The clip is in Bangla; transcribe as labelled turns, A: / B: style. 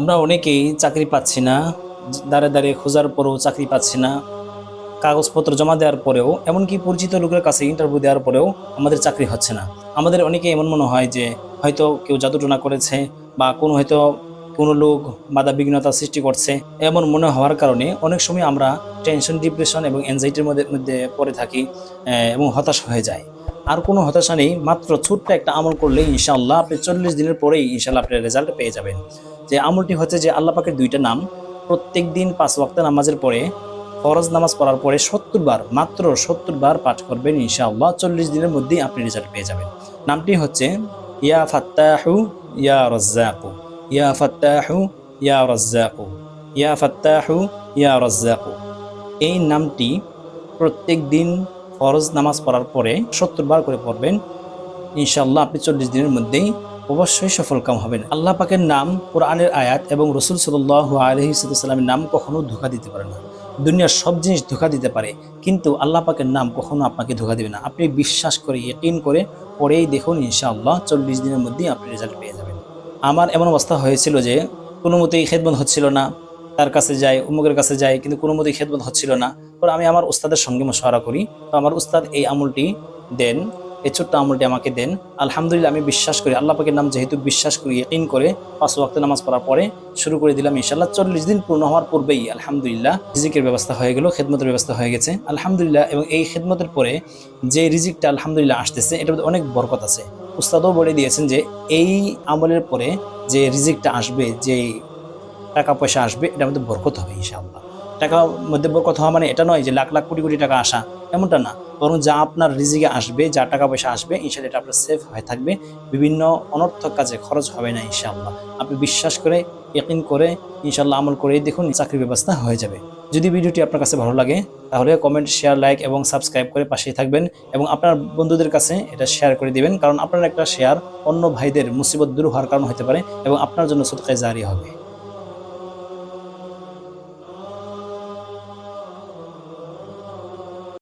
A: আমরা অনেকেই চাকরি পাচ্ছি না দাঁড়ে দাঁড়িয়ে খোঁজার পরেও চাকরি পাচ্ছি না, কাগজপত্র জমা দেওয়ার পরেও, এমনকি পরিচিত লোকের কাছে ইন্টারভিউ দেওয়ার পরেও আমাদের চাকরি হচ্ছে না। আমাদের অনেকে এমন মনে হয় যে, হয়তো কেউ জাদুটনা করেছে বা কোনো হয়তো কোনো লোক বাধা বিঘ্নতা সৃষ্টি করছে, এমন মনে হওয়ার কারণে অনেক সময় আমরা টেনশন ডিপ্রেশন এবং অ্যাংজাইটির মধ্যে মধ্যে পড়ে থাকি এবং হতাশ হয়ে যায় আর কোনো হতাশা নেই, মাত্র ছোট্ট একটা আমল করলে ইনশাআল্লাহ আপনি চল্লিশ দিনের পরেই ইনশাআল্লাহ আপনি রেজাল্ট পেয়ে যাবেন। যে আমলটি হচ্ছে যে আল্লাহ পাকের দুইটা নাম, প্রত্যেক দিন পাঁচ ওয়াক্ত নামাজের পরে, ফরজ নামাজ পড়ার পরে সত্তর বার, মাত্র সত্তর বার পাঠ করবেন ইনশাআল্লাহ, চল্লিশ দিনের মধ্যেই আপনি রেজাল্ট পেয়ে যাবেন। নামটি হচ্ছে, ইয়া ফাত্তাহু, ইয়া রজ্জাকু, ইয়া ফাত্তাহু, ইয়া রজ্জাকু, ইয়া ফাত্তাহু, ইয়া রজ্জাকু। এই নামটি প্রত্যেক দিন ফরজ নামাজ পড়ার পরে সত্তর বার করে পড়বেন, ইনশাআল্লাহ আপনি চল্লিশ দিনের মধ্যেই অবশ্যই সফল কাম হবেন। আল্লাহ পাকের নাম, কোরআনের আয়াত এবং রসুল সাল্লাহ আলহিসাল্লামের নাম কখনো ধোকা দিতে পারে না। দুনিয়ার সব জিনিস ধোকা দিতে পারে, কিন্তু আল্লাহ পাকের নাম কখনো আপনাকে ধোকা দেবে না। আপনি বিশ্বাস করে, ইয়কিন করে পরেই দেখুন, ইনশাআল্লাহ চল্লিশ দিনের মধ্যেই আপনি রেজাল্ট পেয়ে যাবেন। আমার এমন অবস্থা হয়েছিল যে কোনো মতেই খেদবন্ধ হচ্ছিল না তার কাছে যাই, উমুকের কাছে যাই, কিন্তু কোনো মতেই খেদবন্ধ হচ্ছিল না। পরে আমি আমার উস্তাদের সঙ্গে মশওয়ারা করি। তো আমার উস্তাদ এই আমলটি দেন, এই ছোট্ট আমলটি আমাকে দেন। আলহামদুলিল্লাহ আমি বিশ্বাস করি, আল্লাহ পাকের নাম যেহেতু বিশ্বাস করি ইন করে পাঁচ ওয়াক্ত নামাজ পড়ার পরে শুরু করে দিলাম ইনশাল্লাহ চল্লিশ দিন পূর্ণ হওয়ার পূর্বেই আলহামদুলিল্লাহ রিজিকের ব্যবস্থা হয়ে গেল, খেদমতের ব্যবস্থা হয়ে গেছে। আলহামদুলিল্লাহ এবং এই খেদমতের পরে যে রিজিকটা আলহামদুলিল্লাহ আসতেছে, এটার মধ্যে অনেক বরকত আছে। উস্তাদও বলে দিয়েছেন যে এই আমলের পরে যে রিজিকটা আসবে, যে টাকা পয়সা আসবে, এটার মধ্যে বরকত হবে ইনশাআল্লাহ। টাকার মধ্যে বরকত হওয়া মানে এটা নয় যে লাখ লাখ কোটি কোটি টাকা আসা, এমনটা না। বরং যা আপনার রিজিকে আসবে, যা টাকা পয়সা আসবে ইনশাল্লাহ এটা আপনার সেফ হয়ে থাকবে। বিভিন্ন অনর্থক কাজে খরচ হবে না ইনশাআল্লাহ। আপনি বিশ্বাস করে, ইয়কিন করে ইনশাল্লাহ আমল করেই দেখুন, চাকরির ব্যবস্থা হয়ে যাবে। যদি ভিডিওটি আপনার কাছে ভালো লাগে, তাহলে কমেন্ট শেয়ার লাইক এবং সাবস্ক্রাইব করে পাশেই থাকবেন এবং আপনার বন্ধুদের কাছে এটা শেয়ার করে দিবেন। কারণ আপনার একটা শেয়ার অন্য ভাইদের মুসিবত দূর হওয়ার কারণ হতে পারে এবং আপনার জন্য সদকায় জারি হবে।